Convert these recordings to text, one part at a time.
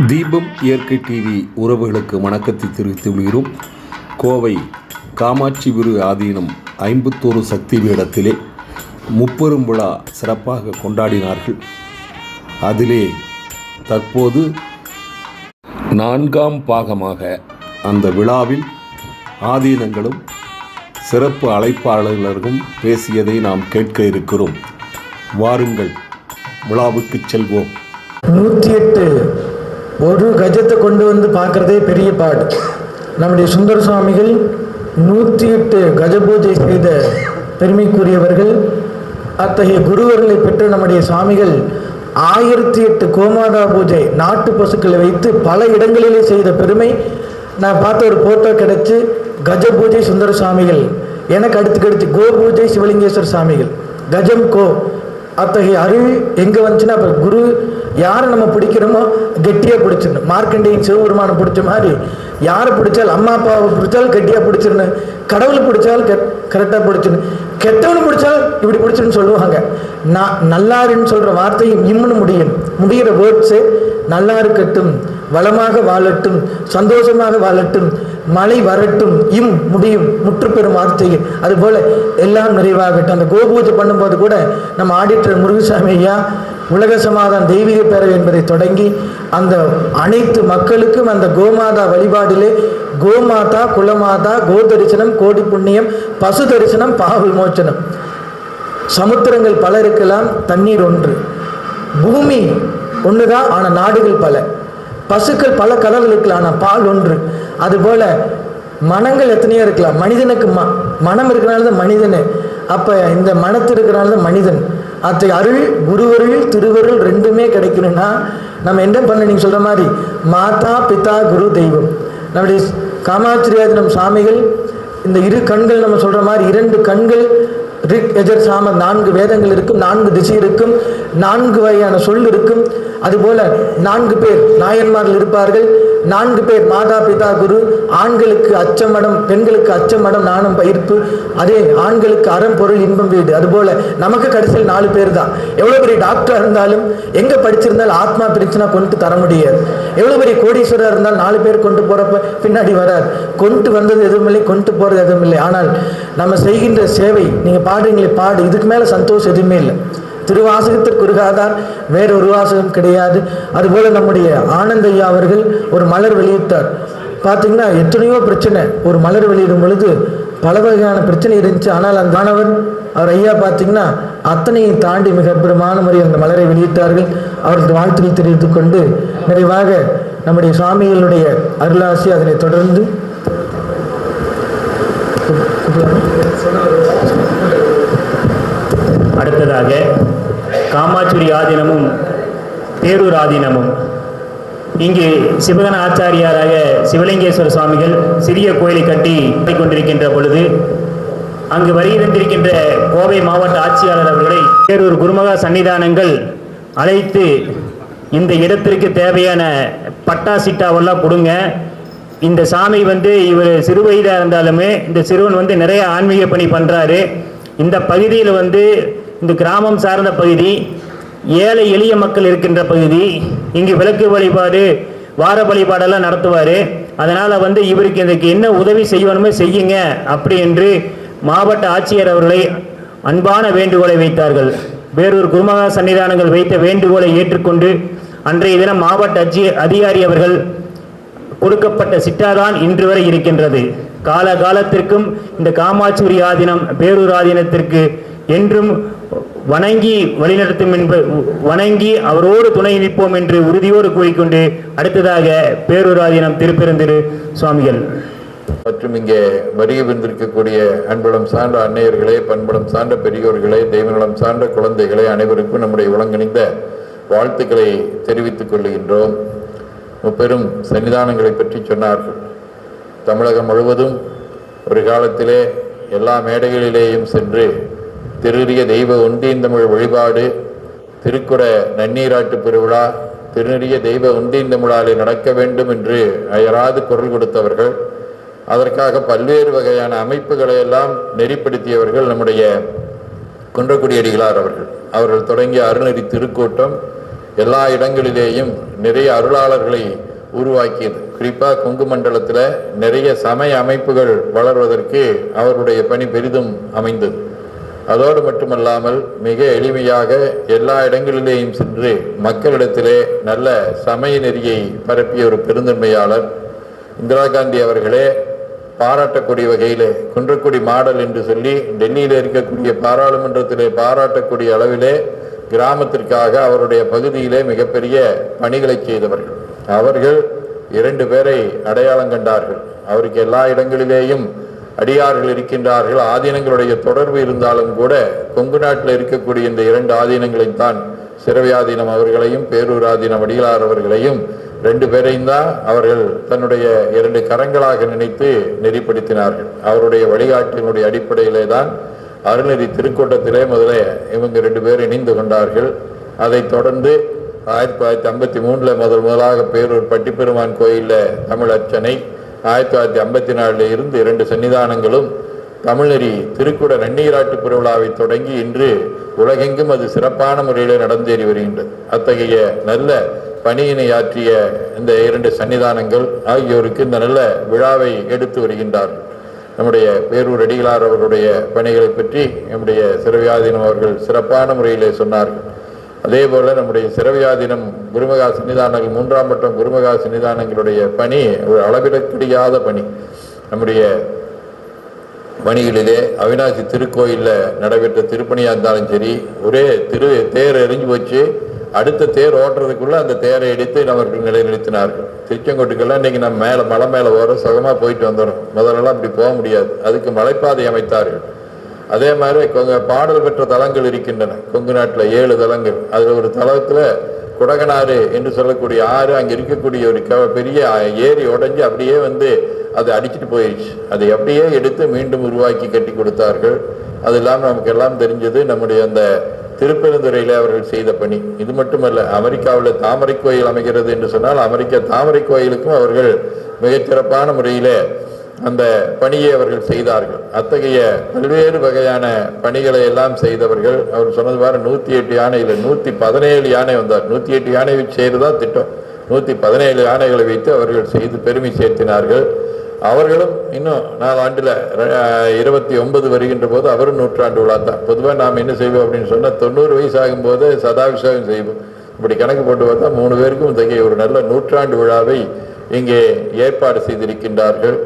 தீபம் இயற்கை டிவி உறவுகளுக்கு வணக்கத்தை தெரிவித்து விடுகிறோம் கோவை காமாட்சி விரு ஆதீனம் ஐம்பத்தோரு சக்தி பீடத்திலே முப்பெரும் விழா சிறப்பாக கொண்டாடினார்கள். அதிலே தற்போது நான்காம் பாகமாக அந்த விழாவில் ஆதீனங்களும் சிறப்பு அழைப்பாளர்களும் பேசியதை நாம் கேட்க இருக்கிறோம். வாருங்கள் விழாவுக்கு செல்வோம். நூற்றி எட்டு ஒரு கஜத்தை கொண்டு வந்து பார்க்குறதே பெரிய பாடு. நம்முடைய சுந்தர சுவாமிகள் நூற்றி எட்டு கஜ பூஜை செய்த பெருமைக்குரியவர்கள் அத்தகைய குருவர்களை பெற்ற நம்முடைய சுவாமிகள் ஆயிரத்தி எட்டு கோமாதா பூஜை நாட்டு பசுக்களை வைத்து பல இடங்களிலே செய்த பெருமை. நான் பார்த்த ஒரு போட்டோ கிடச்சி கஜ பூஜை சுந்தர சுவாமிகள். எனக்கு அடுத்து கிடைச்சி கோ பூஜை சிவலிங்கேஸ்வர சுவாமிகள். கஜம் கோ. அத்தகைய அறிவு எங்கே வந்துச்சுன்னா அப்போ குரு யாரை நம்ம பிடிக்கிறோமோ கெட்டியாக பிடிச்சிடணும். மார்க்கண்டேயன் சிவபெருமானை பிடிச்ச மாதிரி யாரை பிடிச்சால் அம்மா அப்பாவை பிடிச்சாலும் கெட்டியாக பிடிச்சிடணும். கடவுளை பிடிச்சாலும் கெ கரெக்டாக பிடிச்சிடணும். கெட்டவனை பிடிச்சால் இப்படி பிடிச்சின்னு சொல்லுவாங்க. நான் நல்லாருன்னு சொல்கிற வார்த்தையும் இம்முன்னு முடியும். முடிகிற வேர்ட்ஸு நல்லா இருக்கட்டும் வளமாக வாழட்டும் சந்தோஷமாக வாழட்டும் மழை வரட்டும் இம் முடியும் முற்றுப்பெறும் வார்த்தைகள் அதுபோல் எல்லாம் நிறைவாகட்டும். அந்த கோபூஜை பண்ணும்போது கூட நம்ம ஆடிட்டர் முருகசாமி ஐயா உலக சமாதான தெய்வீக பேரவை என்பதை தொடங்கி அந்த அனைத்து மக்களுக்கும் அந்த கோமாதா வழிபாடிலே கோமாதா குலமாதா கோ தரிசனம் கோடி புண்ணியம் பசு தரிசனம் பாவ மோச்சனம் சமுத்திரங்கள் பல இருக்கலாம் தண்ணீர் ஒன்று. பூமி ஒன்று தான் ஆனால் நாடுகள் பல. பசுக்கள் பல கலர்கள் இருக்கலாம் ஆனால் பால் ஒன்று. அதுபோல் மனங்கள் எத்தனையோ இருக்கலாம். மனிதனுக்கு ம மனம் இருக்கிறனால தான் மனிதனு. அப்போ இந்த மனத்து இருக்கிறனால தான் மனிதன். அத்தை அருள் குருவருள் திருவருள் ரெண்டுமே கிடைக்கணும்னா நம்ம என்ன பண்ண நீங்கள் சொல்கிற மாதிரி மாதா பிதா குரு தெய்வம். நம்முடைய காமாட்சிரியாதினம் சாமிகள் இந்த இரு கண்கள் நம்ம சொல்கிற மாதிரி இரண்டு கண்கள் ரிக் எஜர் சாம நான்கு வேதங்கள் இருக்கும் நான்கு திசை இருக்கும் நான்கு வகையான சொல் இருக்கும். அதுபோல நான்கு பேர் நாயன்மார்கள் இருப்பார்கள். நான்கு பேர் மாதா பிதா குரு. ஆண்களுக்கு அச்சமடம் பெண்களுக்கு அச்சமடம் நாணம் பயிர்ப்பு. அதே ஆண்களுக்கு அறம் பொருள் இன்பம் வீடு. அதுபோல நமக்கு கடைசியில் நாலு பேர் தான் எவ்வளோ பெரிய டாக்டராக இருந்தாலும் எங்கே படிச்சிருந்தாலும் ஆத்மா பிரிச்சுனா கொண்டு தர முடியாது. எவ்வளோ பெரிய கோடீஸ்வரர் இருந்தாலும் நாலு பேர் கொண்டு போகிறப்ப பின்னாடி வராது கொண்டு வந்தது எதுவும் இல்லை கொண்டு போகிறது எதுவும் இல்லை. ஆனால் நம்ம செய்கின்ற சேவை நீங்கள் பாடுறீங்களே பாடு. இதுக்கு மேலே சந்தோஷம் எதுவுமே இல்லை. திருவாசகத்திற்கு உருகாதான் ஒரு வாசகம் கிடையாது. அதுபோல நம்முடைய ஆனந்தையா அவர்கள் ஒரு மலர் வெளியிட்டார். பார்த்தீங்கன்னா எத்தனையோ பிரச்சனை. ஒரு மலர் வெளியிடும் பொழுது பல வகையான பிரச்சனை இருந்துச்சு. ஆனால் அந்த மாணவர் அவர் ஐயா பார்த்தீங்கன்னா அத்தனையை தாண்டி மிக பிரமான முறையில் அந்த மலரை வெளியிட்டார்கள். அவரது வாழ்த்துக்கள் தெரிவித்துக் கொண்டு நிறைவாக நம்முடைய சுவாமிகளுடைய அருளாசி அதனை தொடர்ந்து அடுத்ததாக காமாட்சுரி ஆதீனமும் பேரூர் ஆதீனமும். இங்கு சிவகன ஆச்சாரியாராக சிவலிங்கேஸ்வர சுவாமிகள் சிறிய கோயிலை கட்டி கொண்டிருக்கின்ற பொழுது அங்கு வருகின்றிருக்கின்ற கோவை மாவட்ட ஆட்சியாளர் அவர்களை பேரூர் குருமகா சன்னிதானங்கள் அழைத்து இந்த இடத்திற்கு தேவையான பட்டா சிட்டாவெல்லாம் கொடுங்க. இந்த சாமி வந்து இவர் சிறுவயதாக இருந்தாலுமே இந்த சிறுவன் வந்து நிறைய ஆன்மீக பணி பண்ணுறாரு இந்த பகுதியில் வந்து இந்த கிராமம் சார்ந்த பகுதி ஏழை எளிய மக்கள் இருக்கின்ற பகுதி இங்கு விளக்கு வழிபாடு வார வழிபாடெல்லாம் நடத்துவார். அதனால் வந்து இவருக்கு இன்றைக்கு என்ன உதவி செய்யணுமோ செய்யுங்க அப்படி என்று மாவட்ட ஆட்சியர் அவர்களை அன்பான வேண்டுகோளை வைத்தார்கள். வேறொரு குருமகா சன்னிதானங்கள் வைத்த வேண்டுகோளை ஏற்றுக்கொண்டு அன்றைய தினம் மாவட்ட அச்சி அதிகாரி அவர்கள் கொடுக்கப்பட்ட சிட்டாதான் இன்று வரை இருக்கின்றது. கால காலத்திற்கும் இந்த காமாட்சிபுரி ஆதீனம் பேரூர் ஆதீனத்திற்கு என்றும் வணங்கி வழிநடத்தும் என்ப வணங்கி அவரோடு துணை நிற்போம் என்று உறுதியோடு கூறிக்கொண்டு அடுத்ததாக பேரூராதீனம் திருப்பெருந்திரு சுவாமிகள். மற்றும் இங்கே வருகை வந்திருக்கக்கூடிய அன்புலம் சார்ந்த அன்னையர்களே பண்புலம் சார்ந்த பெரியோர்களே தெய்வநலம் சார்ந்த குழந்தைகளே அனைவருக்கும் நம்முடைய உலங்கணிந்த வாழ்த்துக்களை தெரிவித்துக் கொள்கின்றோம். முப்பெரும் சன்னிதானங்களை பற்றி சொன்னார்கள். தமிழகம் முழுவதும் ஒரு காலத்திலே எல்லா மேடைகளிலேயும் சென்று திருறிய தெய்வ ஒன்றியின் தமிழ் வழிபாடு. திருக்குற நன்னீராட்டு பெருவிழா திருநெறிய தெய்வ ஒன்றியின் தமிழாலே நடக்க வேண்டும் என்று அயராது குரல் கொடுத்தவர்கள் அதற்காக பல்வேறு வகையான அமைப்புகளை எல்லாம் நெறிப்படுத்தியவர்கள் நம்முடைய குன்றக்குடி அடிகளார் அவர்கள். அவர்கள் தொடங்கிய அருநெறி திருக்கூட்டம் எல்லா இடங்களிலேயும் நிறைய அருளாளர்களை உருவாக்கியது. குறிப்பாக கொங்கு மண்டலத்தில் நிறைய சமய அமைப்புகள் வளர்வதற்கு அவருடைய பணி பெரிதும் அமைந்தது. அதோடு மட்டுமல்லாமல் மிக எளிமையாக எல்லா இடங்களிலேயும் சென்று மக்களிடத்திலே நல்ல சமய நெறியை பரப்பிய ஒரு பெருந்தன்மையாளர் இந்திரா காந்தி அவர்களே பாராட்டக்கூடிய வகையிலே குன்றக்குடி மாடல் என்று சொல்லி டெல்லியில் இருக்கக்கூடிய பாராளுமன்றத்திலே பாராட்டக்கூடிய அளவிலே கிராமத்திற்காக அவருடைய பகுதியிலே மிகப்பெரிய பணிகளை செய்தவர்கள். அவர்கள் இரண்டு பேரை அடையாளம் கண்டார்கள். அவருக்கு எல்லா இடங்களிலேயும் அடியார்கள் இருக்கின்றார்கள் ஆதீனங்களுடைய தொடர்பு இருந்தாலும் கூட கொங்கு நாட்டில் இருக்கக்கூடிய இந்த இரண்டு ஆதீனங்களையும் தான் சிறவியாதீனம் அவர்களையும் பேரூராதீனம் அடிகளார் அவர்களையும் ரெண்டு பேரையும் தான் அவர்கள் தன்னுடைய இரண்டு கரங்களாக நினைத்து நெறிப்படுத்தினார்கள். அவருடைய வழிகாட்டினுடைய அடிப்படையிலே தான் அருள்நெறி திருக்கூட்டத்திலே முதலே இவங்க ரெண்டு பேர் இணைந்து கொண்டார்கள். அதைத் தொடர்ந்து ஆயிரத்தி தொள்ளாயிரத்தி ஐம்பத்தி மூணில் முதல் முதலாக பேரூர் பட்டிப்பெருமான் கோயிலில் தமிழ் அர்ச்சனை ஆயிரத்தி தொள்ளாயிரத்தி ஐம்பத்தி நாலில் இருந்து இரண்டு சன்னிதானங்களும் தமிழறி திருக்குட நன்னீராட்டு பெருவிழாவை தொடங்கி இன்று உலகெங்கும் அது சிறப்பான முறையில் நடந்தேறி வருகின்றது. அத்தகைய நல்ல பணியினை ஆற்றிய இந்த இரண்டு சன்னிதானங்கள் ஆகியோருக்கு இந்த நல்ல விழாவை எடுத்து வருகின்றார்கள். நம்முடைய பேரூர் அடிகளார் அவர்களுடைய பணிகளை பற்றி நம்முடைய சிறவியாதீனம் அவர்கள் சிறப்பான முறையிலே சொன்னார்கள். அதே போல நம்முடைய சிறவியாதீனம் குருமகா சன்னிதானங்கள் மூன்றாம் மட்டம் குருமகா சன்னிதானங்களுடைய பணி ஒரு அளவிடக்கூடியாத பணி. நம்முடைய பணிகளிலே அவினாசி திருக்கோயிலில் நடைபெற்ற திருப்பணியாக இருந்தாலும் சரி ஒரே திரு தேர் எரிஞ்சு போச்சு. அடுத்த தேர் ஓட்டுறதுக்குள்ளே அந்த தேரை எடுத்து அவர்கள் நிலைநிறுத்தினார்கள். திருச்செங்கோட்டுக்கெல்லாம் இன்றைக்கி நம்ம மேலே மலை மேலே ஓரம் சுகமாக போயிட்டு வந்துடும் முதல்லலாம் அப்படி போக முடியாது. அதுக்கு மலைப்பாதை அமைத்தார்கள். அதே மாதிரி கொங்க பாடல் பெற்ற தலங்கள் இருக்கின்றன. கொங்கு நாட்டில் ஏழு தலங்கள். அதில் ஒரு தலத்தில் குடகனாறு என்று சொல்லக்கூடிய ஆறு அங்கே இருக்கக்கூடிய ஒரு க பெரிய ஏரி உடைஞ்சு அப்படியே வந்து அது அடிச்சிட்டு போயிடுச்சு அதை அப்படியே எடுத்து மீண்டும் உருவாக்கி கட்டி கொடுத்தார்கள். அது இல்லாமல் நமக்கு எல்லாம் தெரிஞ்சது நம்முடைய அந்த திருப்பெருந்துறையில் அவர்கள் செய்த பணி. இது மட்டுமல்ல அமெரிக்காவில் தாமரை கோயில் அமைகிறது என்று சொன்னால் அமெரிக்க தாமரை கோயிலுக்கும் அவர்கள் மிகச்சிறப்பான முறையிலே அந்த பணியை அவர்கள் செய்தார்கள். அத்தகைய பல்வேறு வகையான பணிகளை எல்லாம் செய்தவர்கள் அவர் சொன்னது வாரம் நூற்றி எட்டு யானையில் நூற்றி பதினேழு யானை வந்தார். நூற்றி எட்டு யானை வச்சு தான் திட்டம். நூற்றி பதினேழு யானைகளை வைத்து அவர்கள் செய்து பெருமை சேர்த்தினார்கள். அவர்களும் இன்னும் நாலு ஆண்டில் இருபத்தி ஒன்பது வருகின்ற போது அவரும் நூற்றாண்டு விழா தான் பொதுவாக நாம் என்ன செய்வோம் அப்படின்னு சொன்னால் தொண்ணூறு வயசு ஆகும்போது சதாபிஷேகம் செய்வோம். இப்படி கணக்கு போட்டு பார்த்தா மூணு பேருக்கும் இத்தகைய ஒரு நல்ல நூற்றாண்டு விழாவை இங்கே ஏற்பாடு செய்திருக்கின்றார்கள்.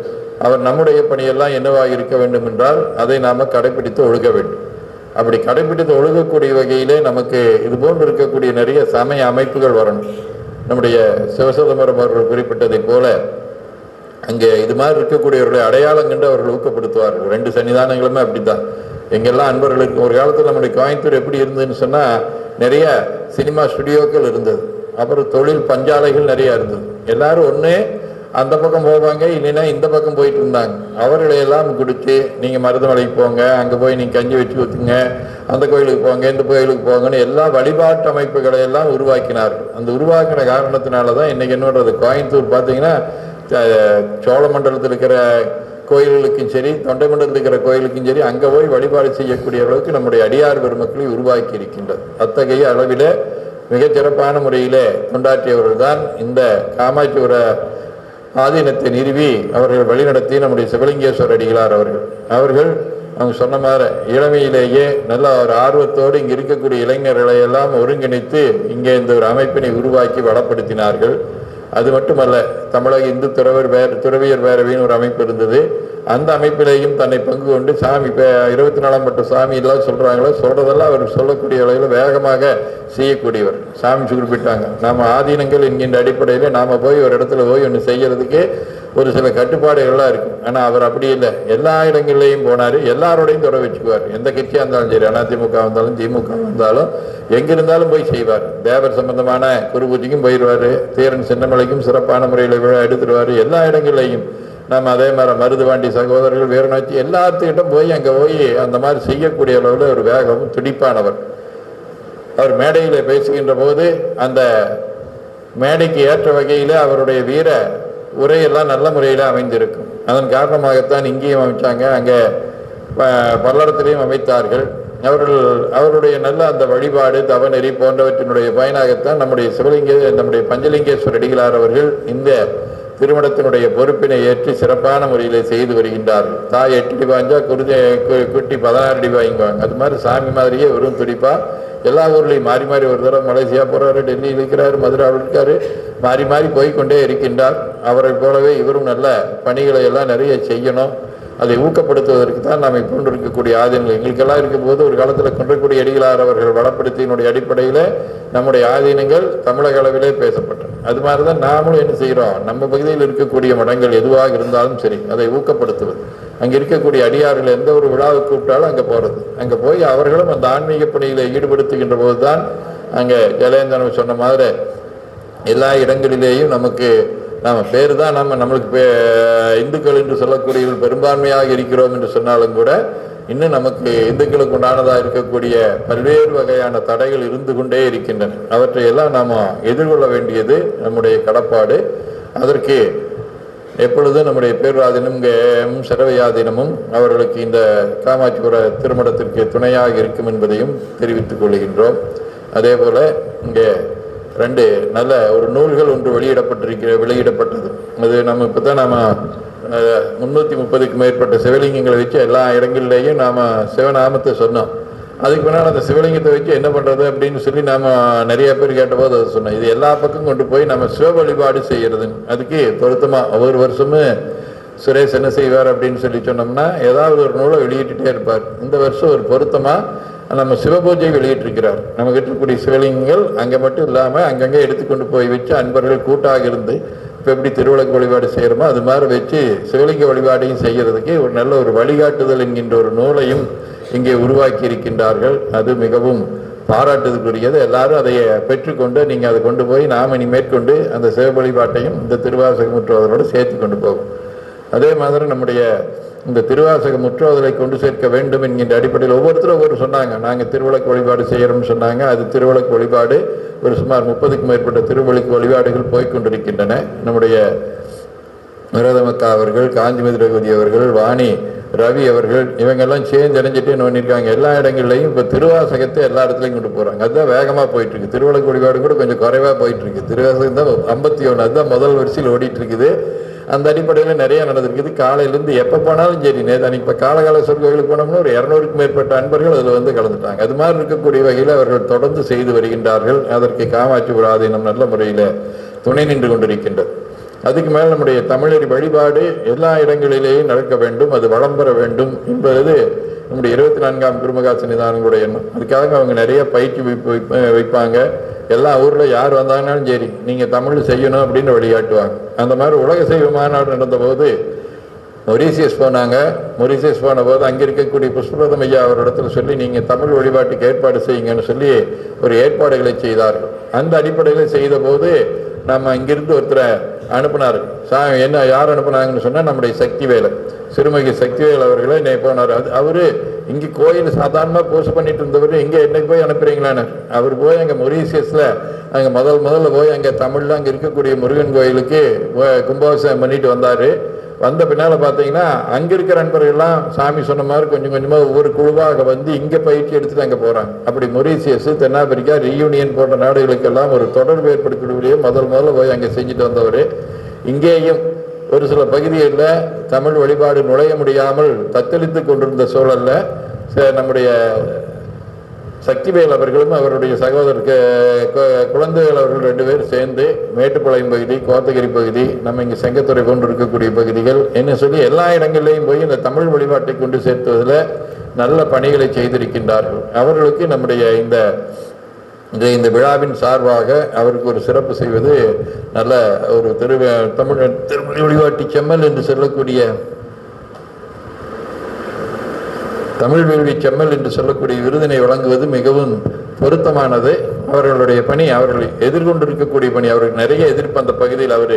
அவர் நம்முடைய பணியெல்லாம் என்னவாக இருக்க வேண்டும் என்றால் அதை நாம் கடைபிடித்து ஒழுக வேண்டும். அப்படி கடைபிடித்து ஒழுகக்கூடிய வகையிலே நமக்கு இது போன்று இருக்கக்கூடிய நிறைய சமய அமைப்புகள் வரணும். நம்முடைய சிவசிதம்பரம் அவர்கள் குறிப்பிட்டதைப் போல அங்கே இது மாதிரி இருக்கக்கூடியவருடைய அடையாளம் கண்டு அவர்கள் ஊக்கப்படுத்துவார்கள். ரெண்டு சன்னிதானங்களுமே அப்படித்தான். எங்கெல்லாம் அன்பர்களுக்கு ஒரு காலத்தில் நம்முடைய கோயம்புத்தூர் எப்படி இருந்ததுன்னு சொன்னால் நிறைய சினிமா ஸ்டுடியோக்கள் இருந்தது. அப்புறம் தொழில் பஞ்சாலைகள் நிறையா இருந்தது. எல்லாரும் ஒன்று அந்த பக்கம் போவாங்க இல்லைன்னா இந்த பக்கம் போயிட்டு இருந்தாங்க அவர்களை எல்லாம் குடிச்சு நீங்கள் மருதமலைக்கு போங்க அங்கே போய் நீங்கள் கஞ்சி வச்சு ஊற்றுங்க அந்த கோயிலுக்கு போங்க இந்த கோயிலுக்கு போங்கன்னு எல்லா வழிபாட்டு அமைப்புகளை எல்லாம் உருவாக்கினார்கள். அந்த உருவாக்கின காரணத்தினால தான் இன்றைக்கி என்னன்றது கோயம்புத்தூர் பார்த்தீங்கன்னா சோழ மண்டலத்தில் இருக்கிற கோயில்களுக்கும் சரி தொண்டை மண்டலத்தில் இருக்கிற கோயிலுக்கும் சரி அங்கே போய் வழிபாடு செய்யக்கூடிய அளவுக்கு நம்முடைய அடியார் பெருமக்களை உருவாக்கி இருக்கின்றது. அத்தகைய அளவில் மிகச் சிறப்பான முறையிலே கொண்டாற்றியவர்கள் தான் இந்த காமாட்சிபுர ஆதீனத்தை நிறுவி அவர்கள் வழிநடத்தி நம்முடைய சிவலிங்கேஸ்வரர் அடிகளார் அவர்கள். அவர்கள் அவங்க சொன்ன மாதிரி இளமையிலேயே நல்ல ஒரு ஆர்வத்தோடு இங்கே இருக்கக்கூடிய இளைஞர்களை எல்லாம் ஒருங்கிணைத்து இங்கே இந்த ஒரு அமைப்பினை உருவாக்கி வளப்படுத்தினார்கள். அது மட்டுமல்ல தமிழக இந்து துறவர் பேர துறவியர் பேரவைன்னு ஒரு அமைப்பு இருந்தது. அந்த அமைப்பிலேயும் தன்னை பங்கு கொண்டு சாமி இப்போ இருபத்தி நாலாம் பட்ட சாமி எல்லாம் சொல்கிறாங்களோ சொல்கிறதெல்லாம் அவர் சொல்லக்கூடிய அளவில் வேகமாக செய்யக்கூடியவர். சாமி குறிப்பிட்டாங்க. நாம் ஆதீனங்கள் என்கின்ற அடிப்படையில் நாம் போய் ஒரு இடத்துல போய் ஒன்று செய்கிறதுக்கு ஒரு சில கட்டுப்பாடுகள்லாம் இருக்கும் ஆனால் அவர் அப்படி இல்லை. எல்லா இடங்கள்லையும் போனார். எல்லாரோடையும் தொட வச்சுக்குவார். எந்த கட்சியாக இருந்தாலும் சரி அதிமுக வந்தாலும் திமுக வந்தாலும் எங்கிருந்தாலும் போய் செய்வார். தேவர் சம்பந்தமான குருபூஜைக்கும் போயிடுவார். தீரன் சின்னமலைக்கும் சிறப்பான முறையில் விழா எடுத்துடுவார். எல்லா இடங்கள்லையும். நம்ம அதே மாதிரி மருதுவாண்டி சகோதரர்கள் வீரநாச்சி எல்லாத்துக்கிட்டும் போய் அங்கே போய் அந்த மாதிரி செய்யக்கூடிய அளவில் ஒரு வேகமும் துடிப்பானவர். அவர் மேடையில் பேசுகின்ற போது அந்த மேடைக்கு ஏற்ற வகையில் அவருடைய வீர உரையெல்லாம் நல்ல முறையில் அமைந்திருக்கும். அதன் காரணமாகத்தான் இங்கேயும் அமைச்சாங்க. அங்கே பல்லடத்திலையும் அமைத்தார்கள். அவர்கள் அவருடைய நல்ல அந்த வழிபாடு தவநெறி போன்றவற்றினுடைய பயனாகத்தான் நம்முடைய சிவலிங்க நம்முடைய பஞ்சலிங்கேஸ்வர அடிகளார் அவர்கள் இந்த திருமணத்தினுடைய பொறுப்பினை ஏற்று சிறப்பான முறையில் செய்து வருகின்றார்கள் தாய் எட்டு அடி பாஞ்சா குருதி குட்டி பதினாறு அடி வாங்குவாங்க அது மாதிரி சாமி மாதிரியே வெறும் துடிப்பா. எல்லா ஊர்லேயும் மாறி மாறி ஒரு தடவை மலேசியா போறாரு டெல்லியில் இருக்கிறாரு மதுராவில் இருக்காரு. மாறி மாறி போய்க்கொண்டே இருக்கின்றார். அவரை போலவே இவரும் நல்ல பணிகளை எல்லாம் நிறைய செய்யணும். அதை ஊக்கப்படுத்துவதற்கு தான் நாம் கொண்டு இருக்கக்கூடிய ஆதீனங்கள் எங்களுக்கெல்லாம் இருக்கும்போது ஒரு காலத்தில் கொன்றக்கூடிய அடிகளார் அவர்கள் வளப்படுத்தியினுடைய அடிப்படையில் நம்முடைய ஆதீனங்கள் தமிழக அளவிலே பேசப்பட்டது அது மாதிரி தான் நாமளும் என்ன செய்கிறோம் நம்ம பகுதியில் இருக்கக்கூடிய மடங்கள் எதுவாக இருந்தாலும் சரி அதை ஊக்கப்படுத்துவது. அங்கே இருக்கக்கூடிய அடியார்கள் எந்த ஒரு விழாவை கூப்பிட்டாலும் அங்கே போகிறது அங்கே போய் அவர்களும் அந்த ஆன்மீக பணியில் ஈடுபடுத்துகின்ற போது தான் அங்கே ஜலேந்திரன் சொன்ன மாதிரி எல்லா இடங்களிலேயும் நமக்கு நாம் பேர் தான் நம்ம நம்மளுக்கு இந்துக்கள் என்று சொல்லக்கூடியவர்கள் பெரும்பான்மையாக இருக்கிறோம் என்று சொன்னாலும் கூட இன்னும் நமக்கு இந்துக்களுக்கு உண்டானதாக இருக்கக்கூடிய பல்வேறு வகையான தடைகள் இருந்து கொண்டே இருக்கின்றன. அவற்றை எல்லாம் நாம் எதிர்கொள்ள வேண்டியது நம்முடைய கடப்பாடு. அதற்கு எப்பொழுதும் நம்முடைய பேர்வாதினும் சரவையாதீனமும் அவர்களுக்கு இந்த காமாட்சிபுர திருமணத்திற்கு துணையாக இருக்கும் என்பதையும் தெரிவித்துக் கொள்கின்றோம். அதே போல் இங்கே ரெண்டு நல்ல ஒரு நூல்கள் ஒன்று வெளியிடப்பட்டிருக்கிற வெளியிடப்பட்டது. அது நம்ம இப்போ தான் நாம் முந்நூற்றி முப்பதுக்கு மேற்பட்ட சிவலிங்கங்களை வச்சு எல்லா இடங்கள்லேயும் நாம் சிவநாமத்தை சொன்னோம். அதுக்கு பின்னால் அந்த சிவலிங்கத்தை வச்சு என்ன பண்ணுறது அப்படின்னு சொல்லி நாம் நிறைய பேர் கேட்டபோது அதை சொன்னோம். இது எல்லா பக்கம் கொண்டு போய் நம்ம சிவ வழிபாடு செய்கிறது அதுக்கு பொருத்தமாக ஒவ்வொரு வருஷமும் சுரேஷ் என்ன செய்வார் அப்படின்னு சொல்லி சொன்னோம்னா ஏதாவது ஒரு நூலை வெளியிட்டுட்டே இருப்பார். இந்த வருஷம் ஒரு பொருத்தமாக நம்ம சிவபூஜை வெளியிட்டிருக்கிறார். நம்ம இருக்கக்கூடிய சிவலிங்கங்கள் அங்கே மட்டும் இல்லாமல் அங்கங்கே எடுத்துக்கொண்டு போய் வச்சு அன்பர்கள் கூட்டாக இருந்து இப்போ எப்படி திருவிளக்கு வழிபாடு செய்கிறோமோ அது மாதிரி வச்சு சிவலிங்க வழிபாடையும் செய்கிறதுக்கு ஒரு நல்ல ஒரு வழிகாட்டுதல் என்கின்ற ஒரு நூலையும் இங்கே உருவாக்கி இருக்கின்றார்கள். அது மிகவும் பாராட்டுதற்குரியது எல்லாரும் அதை பெற்றுக்கொண்டு நீங்கள் அதை கொண்டு போய் நாம் இனி மேற்கொண்டு அந்த சிவ வழிபாட்டையும் இந்த திருவாசகமுற்றவர்களோடு சேர்த்து கொண்டு போகும் அதே மாதிரி நம்முடைய இந்த திருவாசக முற்றோதலை கொண்டு சேர்க்க வேண்டும் என்கின்ற அடிப்படையில் ஒவ்வொருத்தரும் ஒவ்வொரு சொன்னாங்க. நாங்கள் திருவிளக்கு வழிபாடு செய்கிறோம்னு சொன்னாங்க. அது திருவிளக்கு வழிபாடு ஒரு சுமார் முப்பதுக்கும் மேற்பட்ட திருவிளக்கு வழிபாடுகள் போய்க்கொண்டிருக்கின்றன. நம்முடைய விரதமக்கா அவர்கள் காஞ்சிமதி ரகுதி அவர்கள் வாணி ரவி அவர்கள் இவங்கெல்லாம் சேர்ந்து அடைஞ்சிட்டே நோண்டிருக்காங்க எல்லா இடங்கள்லையும் இப்போ திருவாசகத்தை எல்லா இடத்துலையும் கொண்டு போகிறாங்க அதுதான் வேகமாக போயிட்டு இருக்கு திருவிளக்கு வழிபாடு கூட கொஞ்சம் குறைவாக போயிட்டு இருக்கு திருவாசகம் தான் ஐம்பத்தி ஒன்று அதுதான் முதல் வரிசையில் ஓடிட்டு இருக்குது அந்த அடிப்படையில் நிறைய நடந்திருக்குது காலையிலேருந்து எப்போ போனாலும் சரி நேதான் இப்போ காலகால கோயிலுக்கு போனோம்னா ஒரு இரநூறுக்கும் மேற்பட்ட அன்பர்கள் அதில் வந்து கலந்துட்டாங்க. அது மாதிரி இருக்கக்கூடிய வகையில் அவர்கள் தொடர்ந்து செய்து வருகின்றார்கள். அதற்கு காமாட்சி ஆதீனம் நல்ல முறையில் துணை நின்று கொண்டிருக்கின்றது. அதுக்கு மேல் நம்முடைய தமிழர் வழிபாடு எல்லா இடங்களிலேயும் நடக்க வேண்டும் அது வளம் பெற வேண்டும் என்பது நம்முடைய இருபத்தி நான்காம் குருமகா சன்னிதானங்களுடைய எண்ணம். அதுக்காக அவங்க நிறைய பயிற்சி வைப்பாங்க. எல்லா ஊரில் யார் வந்தாங்கனாலும் சரி நீங்கள் தமிழ் செய்யணும் அப்படின்னு வழிகாட்டுவாங்க. அந்த மாதிரி உலக செய்வ மாநாடு நடந்தபோது மொரீசியஸ் போனாங்க. மொரீசியஸ் போன போது அங்கே இருக்கக்கூடிய புஷ்பரதம் ஐயா அவரிடத்துல சொல்லி நீங்கள் தமிழ் வழிபாட்டுக்கு ஏற்பாடு செய்யுங்கன்னு சொல்லி ஒரு ஏற்பாடுகளை செய்தார்கள். அந்த அடிப்படையில் செய்த போது நம்ம இங்கிருந்து ஒருத்தரை அனுப்பினார். சா என்ன யார் அனுப்புனாங்கன்னு சொன்னால் நம்முடைய சக்திவேலு சிறுமகி சக்திவேல் அவர்களை என்னை போனார். அது அவரு இங்கே கோயில் சாதாரணமாக போஸ்ட் பண்ணிட்டு இருந்தவர் இங்கே என்னைக்கு போய் அனுப்புறீங்களான்னு. அவர் போய் அங்கே மொரீசியஸில் அங்கே முதல் முதல்ல போய் அங்கே தமிழில் அங்கே இருக்கக்கூடிய முருகன் கோயிலுக்கு கும்பாபிஷேகம் பண்ணிட்டு வந்தார். வந்த பின்னால் பார்த்தீங்கன்னா அங்கே இருக்கிற நண்பர்கள்லாம் சாமி சொன்ன மாதிரி கொஞ்சம் கொஞ்சமாக ஒவ்வொரு குழுவாக வந்து இங்கே பயிற்சி எடுத்துட்டு அங்கே போகிறாங்க அப்படி மொரீசியஸ் தென்னாப்பிரிக்கா ரீயூனியன் போன்ற நாடுகளுக்கெல்லாம் ஒரு தொடர்பு ஏற்படுத்தக்கூடிய முதல் முதல்ல போய் அங்கே செஞ்சுட்டு வந்தவர். இங்கேயும் ஒரு சில பகுதிகளில் தமிழ் வழிபாடு நுழைய முடியாமல் தத்தளித்து கொண்டிருந்த சூழல்ல ச- நம்முடைய சக்திவேல் அவர்களும் அவருடைய சகோதரர் குழந்தைகள் அவர்கள் ரெண்டு பேரும் சேர்ந்து மேட்டுப்பாளையம் பகுதி கோத்தகிரி பகுதி நம்ம இங்கே செங்கத்துறை போன்று இருக்கக்கூடிய பகுதிகள். என்ன சொல்லி எல்லா இடங்களிலையும் போய் இந்த தமிழ் வழிபாட்டை கொண்டு சேர்த்துவதில் நல்ல பணிகளை செய்திருக்கின்றார்கள். அவர்களுக்கு நம்முடைய இந்த இந்த இந்த விழாவின் சார்பாக அவருக்கு ஒரு சிறப்பு செய்வது நல்ல ஒரு திரு தமிழ் திருமொழி வழிபாட்டி செம்மல் என்று சொல்லக்கூடிய தமிழ் வேள்வி செம்மல் என்று சொல்லக்கூடிய விருதினை வழங்குவது மிகவும் பொருத்தமானது. அவர்களுடைய பணி அவர்கள் எதிர்கொண்டிருக்கக்கூடிய பணி அவருக்கு நிறைய எதிர்ப்பு அந்த பகுதியில் அவர்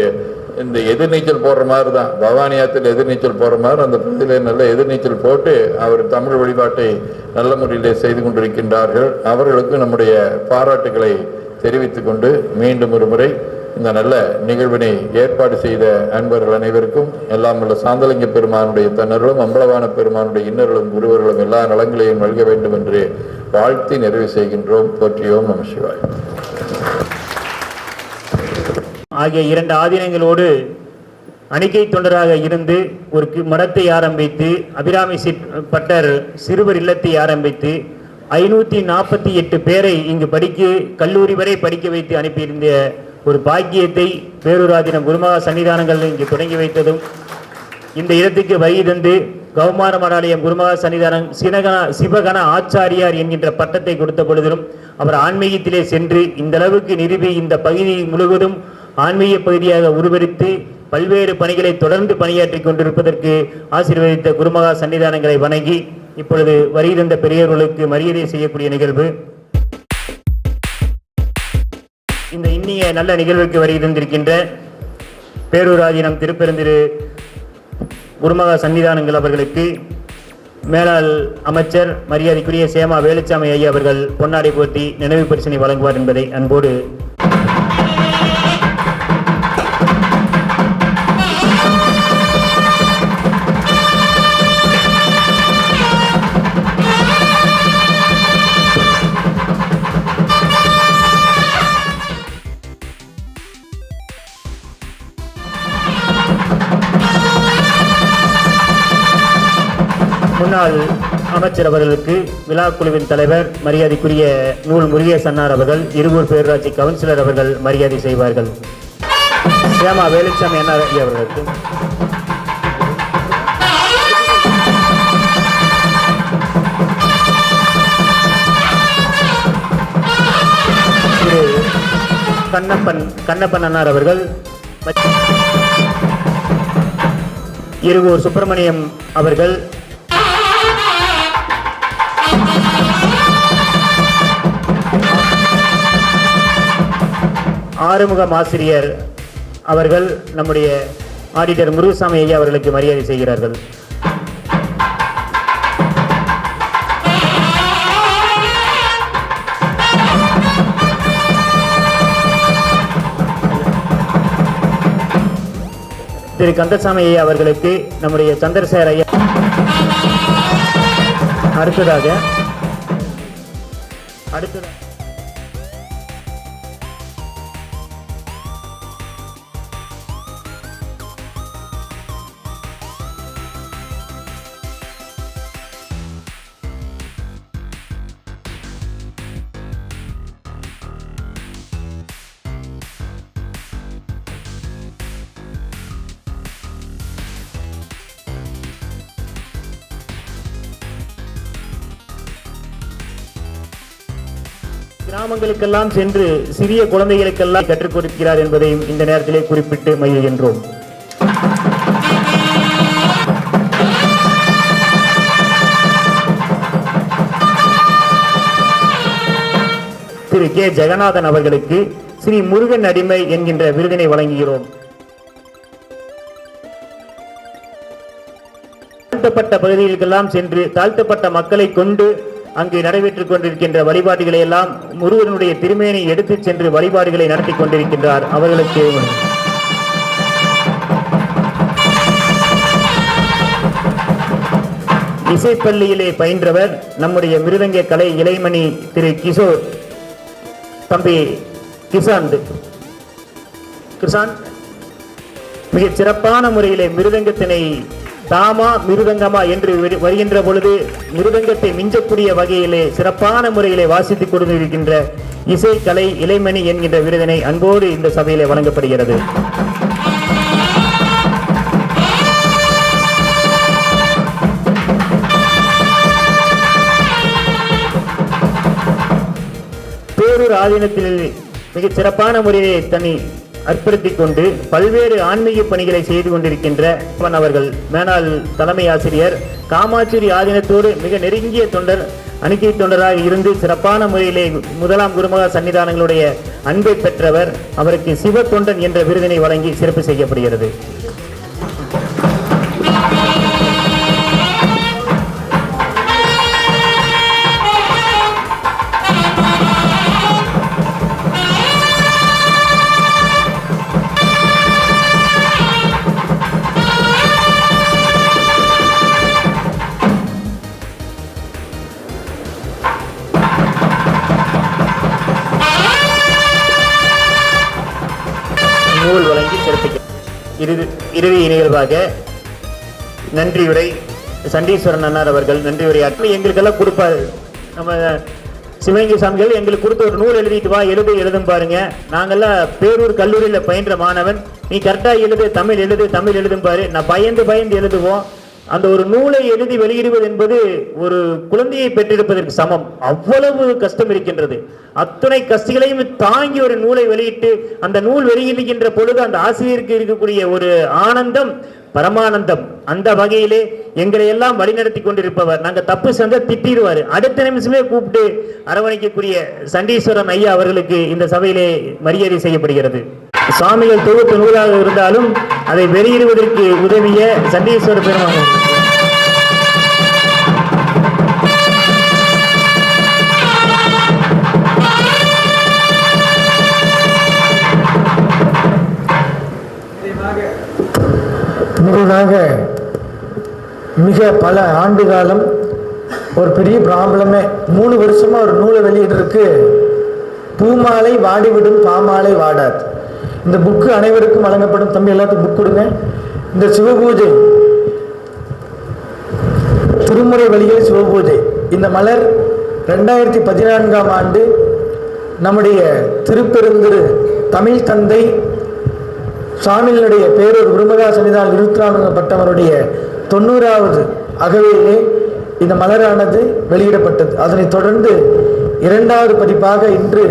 இந்த எதிர்நீச்சல் போடுற மாதிரி தான். பவானி ஆற்றில் எதிர்நீச்சல் போடுற மாதிரி அந்த பகுதியில் நல்ல எதிர்நீச்சல் போட்டு அவர் தமிழ் வழிபாட்டை நல்ல முறையிலே செய்து கொண்டிருக்கின்றார்கள். அவர்களுக்கு நம்முடைய பாராட்டுகளை தெரிவித்துக்கொண்டு மீண்டும் ஒரு முறை இந்த நல்ல நிகழ்வினை ஏற்பாடு செய்த அன்பர்கள் அனைவருக்கும் எல்லாம் உள்ள சாந்தலிங்க பெருமானுடைய தன்னர்களும் அம்பலவான பெருமானுடைய இன்னர்களும் குருவர்களும் எல்லா நலங்களையும் நல்க வேண்டும் என்று வாழ்த்தி நிறைவு செய்கின்றோம். போற்றியோம் நம சிவாய். ஆகிய இரண்டு ஆதீனங்களோடு அணிக்கை தொண்டராக இருந்து ஒரு மடத்தை ஆரம்பித்து அபிராமி பட்டர் சிறுவர் இல்லத்தை ஆரம்பித்து ஐநூற்றி நாற்பத்தி எட்டு பேரை இங்கு படிக்க கல்லூரி வரை படிக்க வைத்து அனுப்பியிருந்த ஒரு பாக்கியத்தை பேரூராதினம் குருமகா சன்னிதானங்கள் இங்கு தொடங்கி வைத்ததும் இந்த இடத்துக்கு வருகை தந்து கௌமார மடாலயம் குருமகா சன்னிதானம் சினகன சிவகண ஆச்சாரியார் என்கின்ற பட்டத்தை கொடுத்த பொழுதிலும் அவர் ஆன்மீகத்திலே சென்று இந்த அளவுக்கு நிறுவி இந்த பகுதி முழுவதும் ஆன்மீக பகுதியாக உருவெடுத்து பல்வேறு பணிகளை தொடர்ந்து பணியாற்றி கொண்டிருப்பதற்கு ஆசீர்வதித்த குருமகா சன்னிதானங்களை வணங்கி இப்பொழுது வருகை தந்த பெரியவர்களுக்கு மரியாதை செய்யக்கூடிய நிகழ்வு. இந்த இன்னிய நல்ல நிகழ்வுக்கு வருகை தந்திருக்கின்ற பேரூராதீனம் திருப்பெருந்திரு குருமகா சன்னிதானங்கள் அவர்களுக்கு மேலாள் அமைச்சர் மரியாதைக்குரிய சேமா வேலுச்சாமி ஐயா அவர்கள் பொன்னாடை போர்த்தி நினைவு பரிசனை வழங்குவார் என்பதை அன்போடு முன்னாள் அமைச்சர் அவர்களுக்கு விழா குழுவின் தலைவர் மரியாதைக்குரிய நூல் முருகேச் அன்னார் அவர்கள் இருவூர் பேரூராட்சி கவுன்சிலர் அவர்கள் மரியாதை செய்வார்கள். சேமா வேலுச்சாமி அன்னார் அவர்களுக்கு. கண்ணப்பன் கண்ணப்பன் அன்னார் அவர்கள் இருவூர் சுப்பிரமணியம் அவர்கள் ஆறுமுகம் ஆசிரியர் அவர்கள் நம்முடைய ஆடிட்டர் முருகசாமி ஐயா அவர்களுக்கு மரியாதை செய்கிறார்கள். திரு கந்தசாமி ஐயா அவர்களுக்கு நம்முடைய சந்திரசேகர் ஐயா அடுத்ததாக அடுத்ததாக கிராமங்களுக்கெல்லாம் சென்று சிறிய குழந்தைகளுக்கெல்லாம் கற்றுக் கொடுக்கிறார் என்பதையும் இந்த நேரத்திலே குறிப்பிட்டு மகிழ்கின்றோம். திரு கே. ஜெகநாதன் அவர்களுக்கு ஸ்ரீ முருகன் அடிமை என்கின்ற விருதினை வழங்குகிறோம். தாழ்த்தப்பட்ட பகுதிகளுக்கெல்லாம் சென்று தாழ்த்தப்பட்ட மக்களை கொண்டு அங்கு நடைபெற்றுக் கொண்டிருக்கின்ற வழிபாடுகளை எல்லாம் முருகனுடைய திருமேனை எடுத்துச் சென்று வழிபாடுகளை நடத்தி கொண்டிருக்கின்றார். அவர்களுக்கு இசைப்பள்ளியிலே பயின்றவர் நம்முடைய மிருதங்க கலை இளைமணி திரு கிஷோர் தம்பி கிசாந்த் கிசாந்த் மிகச் சிறப்பான முறையிலே மிருதங்கத்தினை தாமா மிருதங்கமா என்று வருகின்ற பொழுது மிருதங்கத்தை மிஞ்சக்கூடிய வகையிலே சிறப்பான முறையிலே வாசித்துக் கொடுத்திருக்கின்ற இசை கலை இளைமணி என்கின்ற விருதினை அன்போடு இந்த சபையிலே வழங்கப்படுகிறது. பேரூர் ஆதீனத்தில் மிகச் சிறப்பான முறையிலே தனி அர்ப்பணித்துக் கொண்டு பல்வேறு ஆன்மீக பணிகளை செய்து கொண்டிருக்கின்ற அவர்கள். மேனாள் தலைமை ஆசிரியர் காமாட்சிரி ஆதீனத்தோடு மிக நெருங்கிய தொண்டர் அணிக்கை தொண்டராக இருந்து சிறப்பான முறையிலே முதலாம் குருமகா சன்னிதானங்களுடைய அன்பை பெற்றவர். அவருக்கு சிவ தொண்டன் என்ற விருதினை வழங்கி சிறப்பு செய்யப்படுகிறது. இறுதி இறுதி நிகழ்வாக நன்றியுரை சண்டீஸ்வரன் அண்ணார் அவர்கள் நன்றியுரை ஆற்றி எங்களுக்கெல்லாம் கொடுப்பாரு. நம்ம சிவலிங்க சாமிகள் எங்களுக்கு கொடுத்த ஒரு நூல் எழுதிட்டு வா எழுது எழுதும் பாருங்க. நாங்கெல்லாம் பேரூர் கல்லூரியில் பயின்ற மாணவன். நீ கரெக்டா எழுது தமிழ் எழுது தமிழ் எழுதும் பாரு. நான் பயந்து பயந்து எழுதுவோம். அந்த ஒரு நூலை எழுதி வெளியிடுவது என்பது ஒரு குழந்தையை பெற்றெடுப்பதற்கு சமம். அவ்வளவு கஷ்டம் இருக்கின்றது. அத்தனை கஷ்டங்களையும் தாங்கி ஒரு நூலை வெளியிட்டு அந்த நூல் வெளியிடுகின்ற பொழுது அந்த ஆசிரியருக்கு இருக்கக்கூடிய ஒரு ஆனந்தம் பரமானந்தம். அந்த வகையிலே எங்களை எல்லாம் வழிநடத்தி கொண்டிருப்பவர். நாங்கள் தப்பு செஞ்சா திட்டிடுவார். அடுத்த நிமிஷமே கூப்பிட்டு அரவணைக்கக்கூடிய சண்டீஸ்வரன் ஐயா அவர்களுக்கு இந்த சபையிலே மரியாதை செய்யப்படுகிறது. சுவாமிகள் தொகுப்பு நூலாக இருந்தாலும் அதை வெளியிடுவதற்கு உதவிய சண்டீஸ்வர பெருமாள் முன்னதாக மிக பல ஆண்டு காலம் ஒரு பெரிய ப்ராப்ளமே மூணு வருஷமா ஒரு நூலை வெளியிட்டிருக்கு. பூமாலை வாடிவிடும் பாமாலை வாடாது. இந்த புக்கு அனைவருக்கும் வழங்கப்படும். தம்பி எல்லாத்துக்கும் புக் கொடுங்க. இந்த சிவபூஜை திருமுறை வழியில் சிவபூஜை. இந்த மலர் ரெண்டாயிரத்தி பதினான்காம் ஆண்டு நம்முடைய திருப்பெருந்திரு தமிழ் தந்தை சுவாமிகளுடைய பேரூர் விருமகா சமிதால் விருத்ராமங்கப்பட்டவருடைய தொண்ணூறாவது அகவையிலே இந்த மலரானது வெளியிடப்பட்டது. அதனைத் தொடர்ந்து இரண்டாவது பதிப்பாக இன்று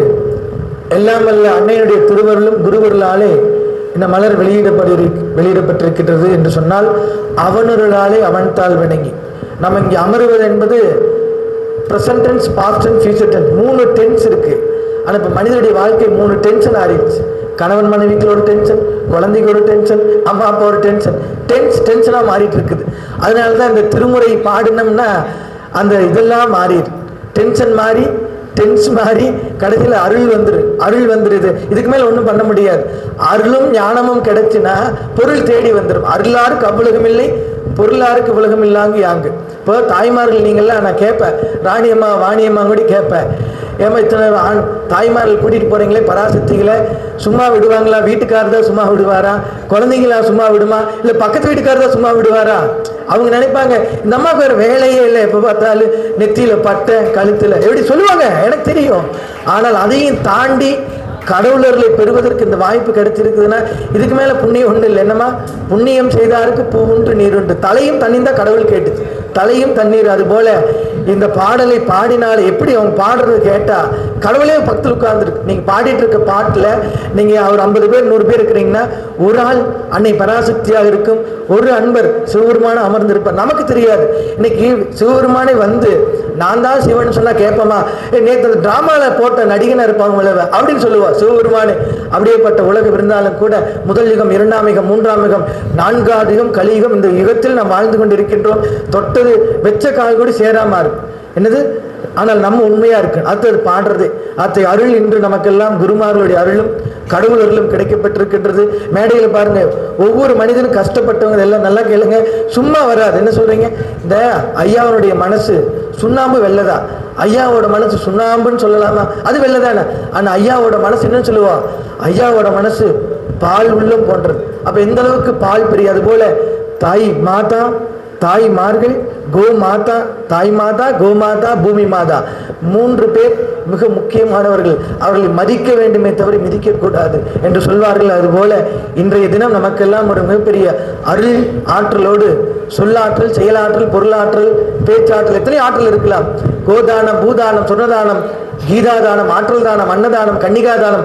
எல்லாம் வல்ல அன்னையினுடைய திருவருளும் குருவருளாலே இந்த மலர் வெளியிடப்படி வெளியிடப்பட்டிருக்கின்றது என்று சொன்னால் அவனொருளாலே அவன் தாள் வணங்கி. நம்ம இங்கே அமருவது என்பது present tense past tense future tense மூணு டென்ஸ் இருக்கு. ஆனால் இப்போ மனிதனுடைய வாழ்க்கை மூணு டென்ஷன் ஆறிடுச்சு. கணவன் மனைவிக்கு ஒரு டென்ஷன் குழந்தைக்கு ஒரு டென்ஷன் அம்மா அப்பா ஒரு டென்ஷன் டென்ஸ் டென்ஷனாக மாறிட்டு இருக்குது அதனால தான் இந்த திருமுறை பாடினோம்னா அந்த இதெல்லாம் மாறிடு டென்ஷன் மாறி டென்ஸ் மாதிரி கடைசியில் அருள் வந்துரு அருள் வந்துடுது இதுக்கு மேலே ஒன்றும் பண்ண முடியாது. அருளும் ஞானமும் கிடைச்சுன்னா பொருள் தேடி வந்துடும் அருளாருக்கு அவ்வளகம் இல்லை பொருளாருக்கு உலகம் இல்லாங்க யாங்கு. இப்போ தாய்மார்கள் நீங்கள்லாம் நான் கேட்பேன் ராணியம்மா வாணியம்மா கூட கேட்பேன் ஏமா இத்தனை ஆண் தாய்மார்கள் கூட்டிகிட்டு போகிறீங்களே பராசக்திகளை? சும்மா விடுவாங்களா? வீட்டுக்காரர் தான் சும்மா விடுவாரா? குழந்தைங்களா சும்மா விடுமா? இல்லை பக்கத்து வீட்டுக்காரர் தான் சும்மா விடுவாரா? அவங்க நினைப்பாங்க இந்த அம்மாவுக்கு ஒரு வேலையே இல்லை எப்போ பார்த்தாலும் நெத்தியில் பட்டை கழுத்தில் எப்படி சொல்லுவாங்க? எனக்கு தெரியும். ஆனால் அதையும் தாண்டி கடவுளர்களை பெறுவதற்கு இந்த வாய்ப்பு கிடைச்சிருக்குதுன்னா இதுக்கு மேலே புண்ணியம் ஒன்று இல்லை. என்னம்மா? புண்ணியம் செய்தாருக்கு பூ உண்டு நீர் உண்டு. தலையும் தண்ணி தான் கடவுள் கேட்டுச்சு. தலையும் தண்ணீர் அது போல. இந்த பாடலை பாடினால் எப்படி அவங்க பாடுறது கேட்டா கடவுளே பக்கத்தில் உட்கார்ந்துருக்கு நீங்க பாடிட்டு இருக்க பாட்டுல நீங்க ஒரு ஐம்பது பேர் நூறு பேர் இருக்கிறீங்கன்னா ஒரு ஆள் அன்னை பராசக்தியாக இருக்கும் ஒரு அன்பர் சிவபெருமான அமர்ந்திருப்பார். நமக்கு தெரியாது. இன்னைக்கு சிவபெருமானே வந்து நான் தான் சிவன் சொன்னா கேட்போமா? நேற்று அந்த டிராமால போட்ட நடிகனா இருப்பாங்க அப்படின்னு சொல்லுவா சிவபெருமானே. அப்படியேப்பட்ட உலகம் இருந்தாலும் கூட முதல் யுகம் இரண்டாம் யுகம் மூன்றாம் யுகம் நான்காவது யுகம் கலியுகம் இந்த யுகத்தில் நாம் வாழ்ந்து கொண்டிருக்கின்றோம். தொட்டது வெச்ச கால் கூட சேராம என்னது? ஆனால் நம்ம உண்மையா இருக்கு. அடுத்தது பாடுறது. அத்தை அருள் இன்று நமக்கெல்லாம் குருமார்களுடைய அருளும் கடவுள் அருளும் கிடைக்கப்பட்டிருக்கின்றது. மேடையில் பாருங்க ஒவ்வொரு மனிதனும் கஷ்டப்பட்டவங்க எல்லாம் நல்லா கேளுங்க. சும்மா வராது. என்ன சொல்றீங்க? இந்த ஐயாவுடைய மனசு சுண்ணாம்பு வெள்ளதா? ஐயாவோட மனசு சுண்ணாம்புன்னு சொல்லலாமா? அது வெள்ளதானே. ஆனா ஐயாவோட மனசு என்னன்னு சொல்லுவா? ஐயாவோட மனசு பால் உள்ளம் போன்றது. அப்ப எந்த அளவுக்கு பால் பெரிய அது போல? தாய் மாதா தாய்மார்கள் கோ மாதா தாய் மாதா கோ மாதா பூமி மாதா மூன்று பேர் மிக முக்கியமானவர்கள். அவர்களை மதிக்க வேண்டுமே தவிர மிதிக்கக்கூடாது என்று சொல்வார்கள். அதுபோல இன்றைய தினம் நமக்கெல்லாம் ஒரு மிகப்பெரிய அருள் ஆற்றலோடு சொல்லாற்றல் செயலாற்றல் பொருளாற்றல் பேச்சாற்றல் எத்தனை ஆற்றல் இருக்கலாம்? கோதானம் பூதானம் சொன்னதானம் கீதாதானம் ஆற்றல் தானம் அன்னதானம் கன்னிகாதானம்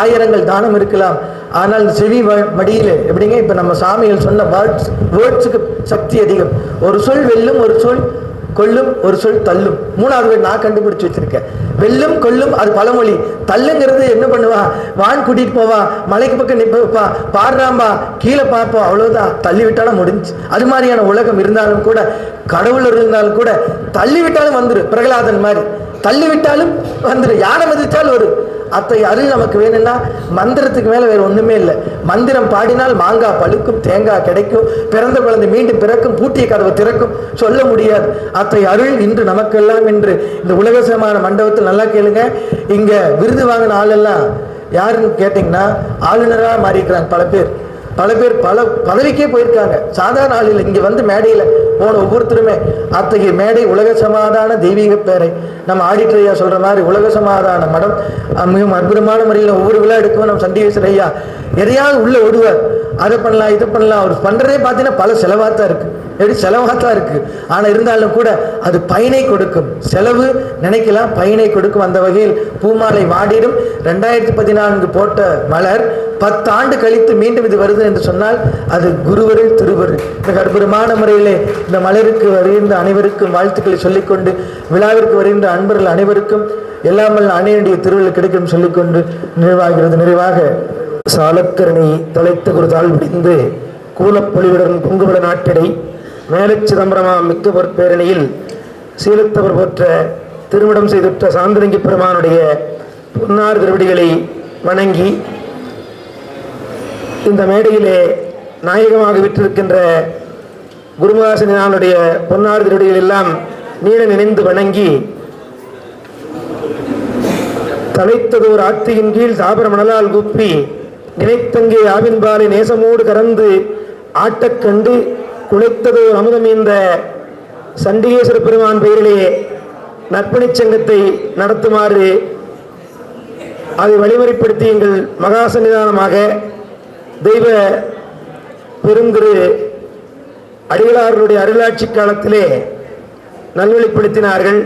ஆயிரங்கள் தானம் இருக்கலாம். ஆனால் செவி மடியில் எப்படிங்க? இப்போ நம்ம சாமிகள் சொன்ன வேர்ட்ஸ் வேர்ட்ஸுக்கு சக்தி அதிகம். ஒரு சொல் வெல்லும் ஒரு சொல் கொல்லும் ஒரு சொல் தள்ளும். மூணாவது நான் கண்டுபிடிச்சு வச்சிருக்கேன். வெல்லும் கொல்லும் அது பழமொழி. தள்ளுங்கிறது என்ன பண்ணுவா? வான் கூட்டிட்டு போவா மலைக்கு பக்கம் நிப்ப வைப்பா பாடுறாம்பா கீழே பார்ப்போம் அவ்வளவுதான். தள்ளி விட்டாலும் முடிஞ்சு. அது மாதிரியான உலகம் இருந்தாலும் கூட கடவுள் இருந்தாலும் கூட தள்ளி விட்டாலும் வந்துரு. பிரகலாதன் மாதிரி. தள்ளி விட்டாலும் வந்துரு. யாரை மதித்தாலும் ஒரு அத்தை அருள் நமக்கு வேணும்னா மந்திரத்துக்கு மேலே வேறு ஒன்றுமே இல்லை. மந்திரம் பாடினால் மாங்காய் பழுக்கும் தேங்காய் கிடைக்கும் பிறந்த குழந்தை மீண்டும் பிறக்கும் பூட்டிய கதவை திறக்கும். சொல்ல முடியாது. அத்தை அருள் இன்று நமக்கெல்லாம் இன்று. இந்த உலகசமான மண்டபத்தில் நல்லா கேளுங்க. இங்கே விருது வாங்கின ஆளெல்லாம் யாருன்னு கேட்டிங்கன்னா ஆளுநராக மாறிக்கிறாங்க பல பேர். பல பேர் பல பதவிக்கே போயிருக்காங்க. சாதாரண ஆளில் இங்கே வந்து மேடையில் போன ஒவ்வொருத்தருமே அத்தகைய மேடை உலக சமாதான தெய்வீக பேரை நம்ம ஆடிட்டர் ஐயா சொல்கிற மாதிரி உலக சமாதான மடம் மிகவும் அற்புதமான முறையில் ஒவ்வொரு விழா எடுக்கும் நம்ம சண்டிகேஸ்வர ஐயா எதையாவது உள்ள விடுவார் அதை பண்ணலாம் இதை பண்ணலாம். அவர் பண்ணுறதே பார்த்தீங்கன்னா பல செலவாக தான் இருக்குது எப்படி செலவாக தான் இருக்குது ஆனால் இருந்தாலும் கூட அது பயனை கொடுக்கும். செலவு நினைக்கலாம் பயனை கொடுக்கும். அந்த வகையில் பூமாலை வாடிடும். ரெண்டாயிரத்தி பதினான்கு போட்ட மலர் பத்தாண்டு கழித்து மீண்டும் இது வருது என்று சொன்னால் அது குருவரில் திருவருள். மிக அற்புதமான முறையிலே இந்த மலருக்கு வருகின்ற அனைவருக்கும் வாழ்த்துக்களை சொல்லிக்கொண்டு விழாவிற்கு வருகின்ற அன்பர்கள் அனைவருக்கும் எல்லாமல் அணையுடைய திருவிழா கிடைக்கும் சொல்லிக்கொண்டு நிறைவாகிறது. நிறைவாக சாலக்கரணி தலைத்த குருதால் முடிந்து கூலப்பொழிவுடன் பொங்குவிட நாட்டிடை மேலச் சிதம்பரமா மிக்க பொற்பேரணியில் சீலத்தவர் போற்ற திருமணம் செய்துற்ற சாந்தரங்கி பெருமானுடைய பொன்னார் திருவடிகளை வணங்கி இந்த மேடையிலே நாயகமாக விற்றிருக்கின்ற குருமதாசனானுடைய பொன்னார் திருவடிகள் எல்லாம் நீள நினைந்து வணங்கி தலைத்தது ஒரு ஆத்தியின் கீழ் சாபர மணலால் குப்பி நினைத்தங்கே ஆவின்பாலை நேசமோடு கறந்து ஆட்டக்கண்டு கண்டு அமுதம் இந்த சண்டிகேஸ்வர பெருமான் பெயரிலே நற்பணிச் சங்கத்தை நடத்துமாறு அதை வழிமுறைப்படுத்தி எங்கள் மகா சன்னிதானமாக தெய்வ பெருந்திரு அடிகளார்களுடைய அருளாட்சி காலத்திலே நல்வழிப்படுத்தினார்கள்.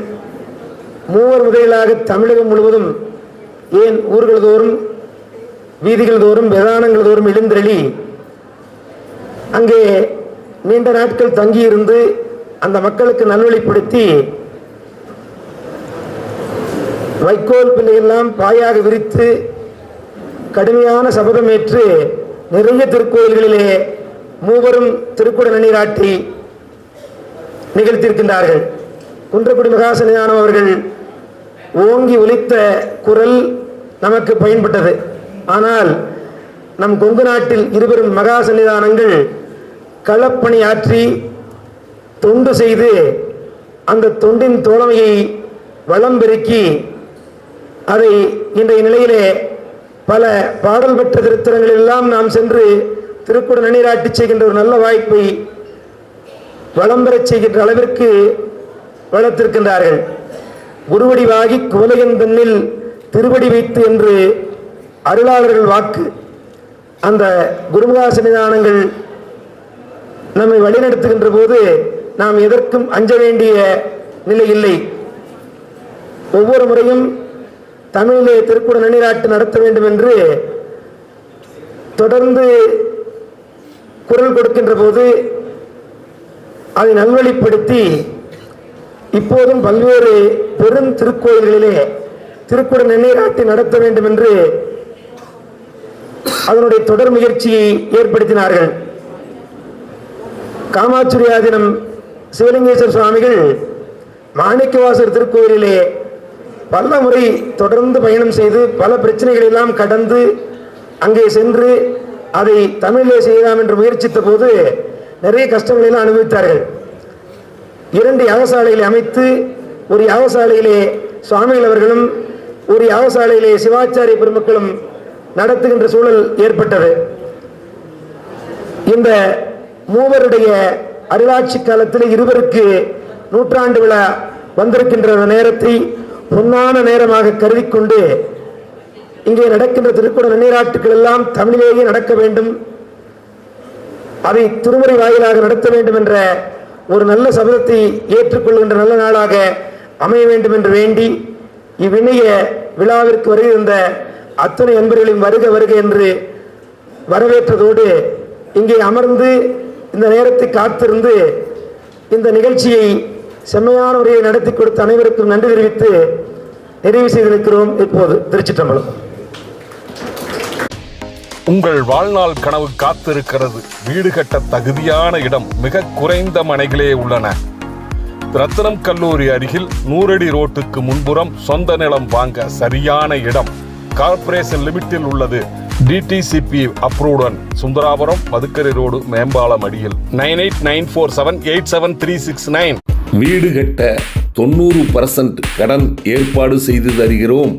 மூவர் முதலாக தமிழகம் முழுவதும் ஏன் ஊர்கள் தோறும் வீதிகள் தோறும் விதானங்கள் தோறும் எழுந்தெளி அங்கே நீண்ட நாட்கள் தங்கியிருந்து அந்த மக்களுக்கு நல்வழிப்படுத்தி வைக்கோல் பிள்ளையெல்லாம் பாயாக விரித்து கடுமையான சபதமேற்று நிறைய திருக்கோயில்களிலே மூவரும் திருக்குட நன்னீராட்டி நிகழ்த்தியிருக்கின்றார்கள். குன்றக்குடி மகாசனிதானம் அவர்கள் ஓங்கி ஒலித்த குரல் நமக்கு பயன்பட்டது. ஆனால் நம் கொங்கு நாட்டில் இருவரும் மகாசன்னிதானங்கள் களப்பணி ஆற்றி தொண்டு செய்து அந்த தொண்டின் தோழமையை வளம் பெருக்கி அதை இன்றைய நிலையிலே பல பாடல் பெற்ற திருத்தலங்களில் எல்லாம் நாம் சென்று திருக்குட நன்னீராட்டி செய்கின்ற ஒரு நல்ல வாய்ப்பை வளம் பெறச் செய்கின்ற அளவிற்கு வளர்த்திருக்கின்றார்கள். குருவடிவாகி குவலையன் தன்னில் திருவடி வைத்து என்று அருளாளர்கள் வாக்கு. அந்த குருமுகா சன்னிதானங்கள் நம்மை வழிநடத்துகின்ற போது நாம் எதற்கும் அஞ்ச வேண்டிய நிலை இல்லை. ஒவ்வொரு முறையும் தமிழிலே திருக்குட நன்னிராட்டு நடத்த வேண்டும் என்று தொடர்ந்து குரல் கொடுக்கின்ற போது அதை நல்வழிப்படுத்தி இப்போதும் பல்வேறு பெரும் திருக்கோயில்களிலே திருக்குட நன்னீராட்டி நடத்த வேண்டும் என்று அதனுடைய தொடர் முயற்சியை ஏற்படுத்தினார்கள். காமாச்சுரியாதினம் சிவலிங்கேஸ்வர சுவாமிகள் மாணிக்கவாசர் திருக்கோயிலிலே பல முறை தொடர்ந்து பயணம் செய்து பல பிரச்சனைகளை எல்லாம் கடந்து அங்கே சென்று அதை தமிழிலே செய்யலாம் என்று முயற்சித்த போது நிறைய கஷ்டங்களை எல்லாம் அனுபவித்தார்கள். இரண்டு யாகசாலைகளை அமைத்து ஒரு யாகசாலையிலே சுவாமிகள் அவர்களும் ஒரு யாகசாலையிலே சிவாச்சாரிய பெருமக்களும் நடத்துகின்ற சூழல் ஏற்பட்டது. இந்த மூவருடைய அருளாட்சி காலத்தில் இருவருக்கு நூற்றாண்டு விழா வந்திருக்கின்ற நேரத்தை பொன்னான நேரமாக கருதி கொண்டு இங்கே நடக்கின்ற திருக்குட நன்னீராட்டுகள் எல்லாம் தமிழிலேயே நடக்க வேண்டும். அதை திருமுறை வாயிலாக நடத்த வேண்டும் என்ற ஒரு நல்ல சபதத்தை ஏற்றுக்கொள்கின்ற நல்ல நாளாக அமைய வேண்டும் என்று வேண்டி இவ்வினைய விழாவிற்கு வருகின்ற அத்தனை அன்பர்களின் வருக வருக என்று வரவேற்றதோடு இங்கே அமர்ந்து இந்த நேரத்தை காத்திருந்து இந்த நிகழ்ச்சியை செம்மையான முறையை நடத்தி கொடுத்த அனைவருக்கும் நன்றி தெரிவித்து நிறைவு செய்திருக்கிறோம் இப்போது திருச்சிற்றம்பலம். உங்கள் வாழ்நாள் கனவு காத்திருக்கிறது. வீடு கட்ட தகுதியான இடம் மிக குறைந்த மனைகளே உள்ளன. ரத்தனம் கல்லூரி அருகில் நூறடி ரோட்டுக்கு முன்புறம் சொந்த நிலம் வாங்க சரியான இடம். கார்ப்பரேஷன் லிமிட்டில் உள்ளது. டிடிசிபி அப்ரூவுடன் சுந்தராபுரம் மதுக்கரை ரோடு மேம்பாலம் அடியில் nine eight nine four seven eight seven three six nine வீடு கட்ட தொண்ணூறு பர்சன்ட் கடன் ஏற்பாடு செய்து தருகிறோம்.